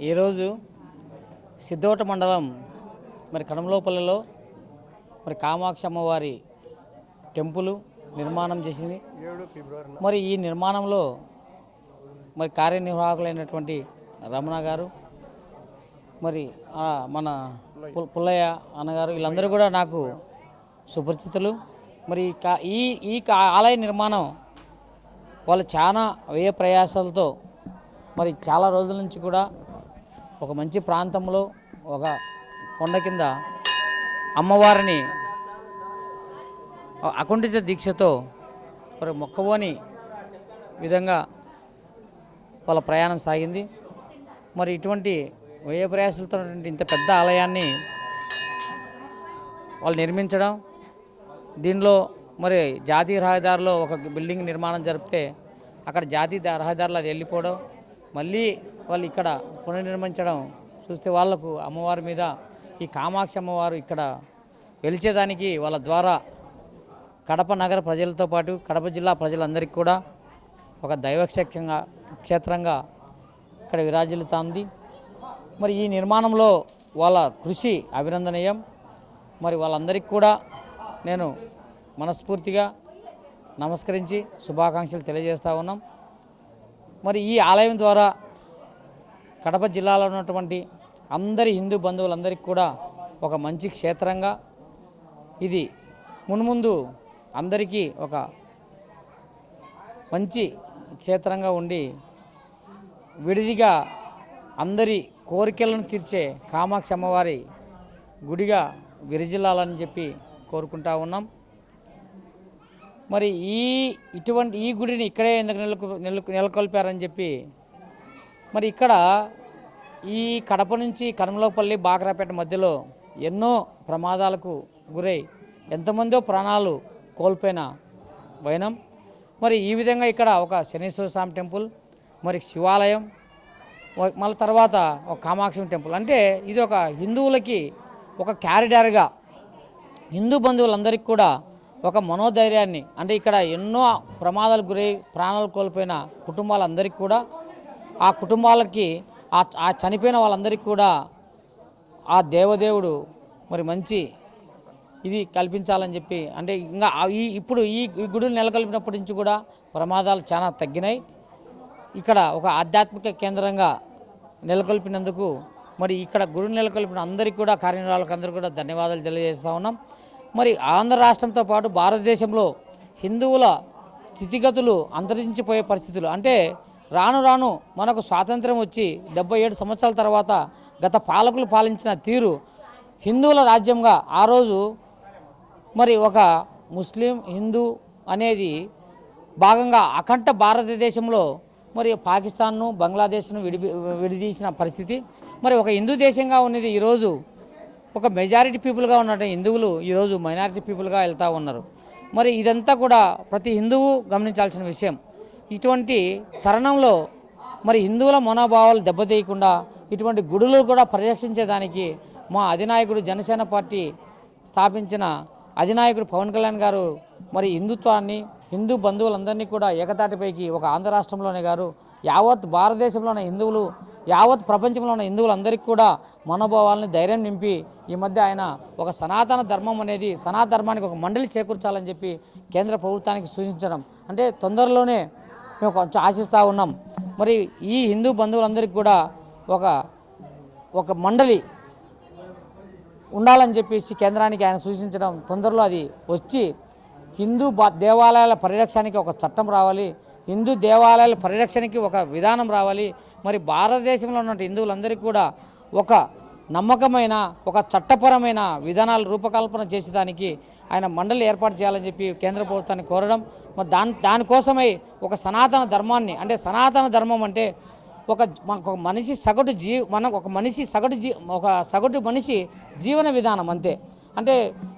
ఈరోజు సిద్ధోట మండలం మరి కడమలోపల్లిలో మరి కామాక్షి అమ్మవారి టెంపుల్ నిర్మాణం చేసింది. మరి ఈ నిర్మాణంలో మరి కార్యనిర్వాహకులైనటువంటి రమణ గారు మరి మన పుల్లయ్య అన్నగారు వీళ్ళందరూ కూడా నాకు సుపరిచితులు. మరి ఈ కా- ఈ ఈ కా- ఆలయ నిర్మాణం వాళ్ళు చాలా వ్యయ ప్రయాసాలతో మరి చాలా రోజుల నుంచి కూడా ఒక మంచి ప్రాంతంలో ఒక కొండ కింద అమ్మవారిని అకుంఠిత దీక్షతో మరి మొక్కవోని విధంగా వాళ్ళ ప్రయాణం సాగింది. మరి ఇటువంటి వ్యయ ప్రయాసాలతో ఇంత పెద్ద ఆలయాన్ని వాళ్ళు నిర్మించడం దీనిలో మరి జాతీయ రహదారిలో ఒక బిల్డింగ్ నిర్మాణం జరిపితే అక్కడ జాతీయ రహదారులు రహదారిలో అది వెళ్ళిపోవడం మళ్ళీ వాళ్ళు ఇక్కడ పునర్నిర్మించడం చూస్తే వాళ్ళకు అమ్మవారి మీద ఈ కామాక్షి అమ్మవారు ఇక్కడ వెలిచేదానికి వాళ్ళ ద్వారా కడప నగర ప్రజలతో పాటు కడప జిల్లా ప్రజలందరికీ కూడా ఒక దైవక్షేత్రంగా క్షేత్రంగా ఇక్కడ విరాజిల్లుతోంది. మరి ఈ నిర్మాణంలో వాళ్ళ కృషి అభినందనీయం. మరి వాళ్ళందరికీ కూడా నేను మనస్ఫూర్తిగా నమస్కరించి శుభాకాంక్షలు తెలియజేస్తా ఉన్నాం. మరి ఈ ఆలయం ద్వారా కడప జిల్లాలో ఉన్నటువంటి అందరి హిందూ బంధువులందరికీ కూడా ఒక మంచి క్షేత్రంగా ఇది మున్ముందు అందరికీ ఒక మంచి క్షేత్రంగా ఉండి విడిదిగా అందరి కోరికలను తీర్చే కామాక్షి అమ్మవారి గుడిగా విరజిల్లాలని చెప్పి కోరుకుంటా ఉన్నాం. మరి ఈ ఇటువంటి ఈ గుడిని ఇక్కడే ఎందుకు నెలకు నెలకు నెలకొల్పారని చెప్పి మరి ఇక్కడ ఈ కడప నుంచి కనమలోపల్లి బాకరాపేట మధ్యలో ఎన్నో ప్రమాదాలకు గురై ఎంతమందో ప్రాణాలు కోల్పోయిన వైనం. మరి ఈ విధంగా ఇక్కడ ఒక శనీశ్వర స్వామి టెంపుల్ మరి శివాలయం మళ్ళీ తర్వాత ఒక కామాక్షి టెంపుల్. అంటే ఇది ఒక హిందువులకి ఒక క్యారిడార్గా హిందూ బంధువులందరికీ కూడా ఒక మనోధైర్యాన్ని అంటే ఇక్కడ ఎన్నో ప్రమాదాలకు గురై ప్రాణాలు కోల్పోయిన కుటుంబాలందరికీ కూడా ఆ కుటుంబాలకి ఆ చనిపోయిన వాళ్ళందరికీ కూడా ఆ దేవదేవుడు మరి మంచి ఇది కల్పించాలని చెప్పి అంటే ఇంకా ఈ ఇప్పుడు ఈ ఈ గుడిని నెలకొల్పినప్పటి నుంచి కూడా ప్రమాదాలు చాలా తగ్గినాయి. ఇక్కడ ఒక ఆధ్యాత్మిక కేంద్రంగా నెలకొల్పినందుకు మరి ఇక్కడ గుడిని నెలకొల్పిన అందరికీ కూడా కార్యనిర్వాహకులందరూ కూడా ధన్యవాదాలు తెలియజేస్తూ ఉన్నాం. మరి ఆంధ్ర రాష్ట్రంతో పాటు భారతదేశంలో హిందువుల స్థితిగతులు అంతరించిపోయే పరిస్థితులు. అంటే రాను రాను మనకు స్వాతంత్రం వచ్చి డెబ్బై ఏడు సంవత్సరాల తర్వాత గత పాలకులు పాలించిన తీరు హిందువుల రాజ్యంగా ఆ రోజు మరి ఒక ముస్లిం హిందూ అనేది భాగంగా అఖండ భారతదేశంలో మరి పాకిస్తాన్ను బంగ్లాదేశ్ను విడి విడిదీసిన పరిస్థితి. మరి ఒక హిందూ దేశంగా ఉన్నది ఈరోజు ఒక మెజారిటీ పీపుల్గా ఉన్నటువంటి హిందువులు ఈరోజు మైనారిటీ పీపుల్గా వెళ్తూ ఉన్నారు. మరి ఇదంతా కూడా ప్రతి హిందువు గమనించాల్సిన విషయం. ఇటువంటి తరుణంలో మరి హిందువుల మనోభావాలు దెబ్బతీయకుండా ఇటువంటి గుడులు కూడా పరిరక్షించేదానికి మా అధినాయకుడు జనసేన పార్టీ స్థాపించిన అధినాయకుడు పవన్ కళ్యాణ్ గారు మరి హిందుత్వాన్ని హిందూ బంధువులందరినీ కూడా ఏకతాటిపైకి ఒక ఆంధ్ర రాష్ట్రంలోనే గారు యావత్ భారతదేశంలో ఉన్న హిందువులు యావత్ ప్రపంచంలో ఉన్న హిందువులందరికీ కూడా మనోభావాలని ధైర్యం నింపి ఈ మధ్య ఆయన ఒక సనాతన ధర్మం అనేది సనాతన ధర్మానికి ఒక మండలి చేకూర్చాలని చెప్పి కేంద్ర ప్రభుత్వానికి సూచించడం. అంటే తొందరలోనే మేము కొంచెం ఆశిస్తూ ఉన్నాం. మరి ఈ హిందూ బంధువులందరికీ కూడా ఒక ఒక మండలి ఉండాలని చెప్పేసి కేంద్రానికి ఆయన సూచించడం తొందరలో అది వచ్చి హిందూ బా- దేవాలయాల పరిరక్షణకి ఒక చట్టం రావాలి. హిందూ దేవాలయాల పరిరక్షణకి ఒక విధానం రావాలి. మరి భారతదేశంలో ఉన్న హిందువులందరికీ కూడా ఒక నమ్మకమైన ఒక చట్టపరమైన విధానాలు రూపకల్పన చేసేదానికి ఆయన మండలి ఏర్పాటు చేయాలని చెప్పి కేంద్ర ప్రభుత్వాన్ని కోరడం. మరి దాని దానికోసమై ఒక సనాతన ధర్మాన్ని అంటే సనాతన ధర్మం అంటే ఒక ఒక మనిషి సగటు జీ మనం ఒక మనిషి సగటు జీ ఒక సగటు మనిషి జీవన విధానం అంతే. అంటే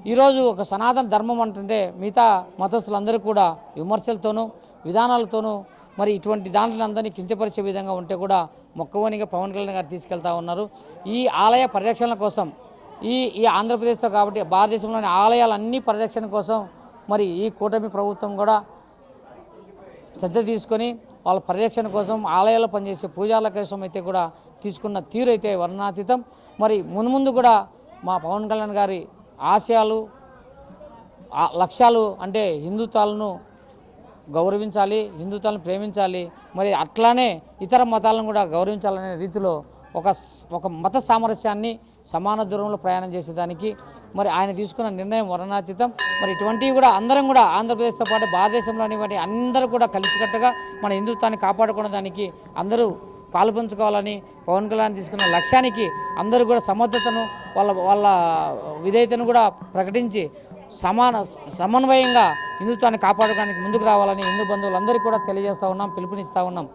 ఈరోజు ఒక సనాతన ధర్మం అంటుంటే మిగతా మతస్థులందరూ కూడా విమర్శలతోనూ విధానాలతోనూ మరి ఇటువంటి దాంట్లో అందరినీ కించపరిచే విధంగా ఉంటే కూడా మొక్కవోనిగా పవన్ కళ్యాణ్ గారు తీసుకెళ్తా ఉన్నారు. ఈ ఆలయ పరిరక్షణ కోసం ఈ ఈ ఆంధ్రప్రదేశ్తో కాబట్టి భారతదేశంలోని ఆలయాలన్నీ పరిరక్షణ కోసం మరి ఈ కూటమి ప్రభుత్వం కూడా శ్రద్ధ తీసుకొని వాళ్ళ పరిరక్షణ కోసం ఆలయాల్లో పనిచేసే పూజాల కోసం అయితే కూడా తీసుకున్న తీరు అయితే వర్ణాతీతం. మరి మున్ముందు కూడా మా పవన్ కళ్యాణ్ గారి ఆశయాలు లక్ష్యాలు అంటే హిందుత్వాలను గౌరవించాలి హిందుత్వాలను ప్రేమించాలి మరి అట్లానే ఇతర మతాలను కూడా గౌరవించాలనే రీతిలో ఒక ఒక మత సామరస్యాన్ని సమాన దూరంలో ప్రయాణం చేసేదానికి మరి ఆయన తీసుకున్న నిర్ణయం వర్ణాతీతం మరి ఇటువంటివి కూడా అందరం కూడా ఆంధ్రప్రదేశ్తో పాటు భారతదేశంలోని అందరూ కూడా కలిసికట్టుగా మన హిందుత్వాన్ని కాపాడుకునే దానికి అందరూ పాల్పంచుకోవాలని పవన్ కళ్యాణ్ తీసుకున్న లక్ష్యానికి అందరూ కూడా సమర్థతను వాళ్ళ వాళ్ళ విధేయతను కూడా ప్రకటించి సమాన సమన్వయంగా హిందుత్వాన్ని కాపాడుకోవడానికి ముందుకు రావాలని హిందూ బంధువులందరికీ కూడా తెలియజేస్తూ ఉన్నాం పిలుపునిస్తూ ఉన్నాం.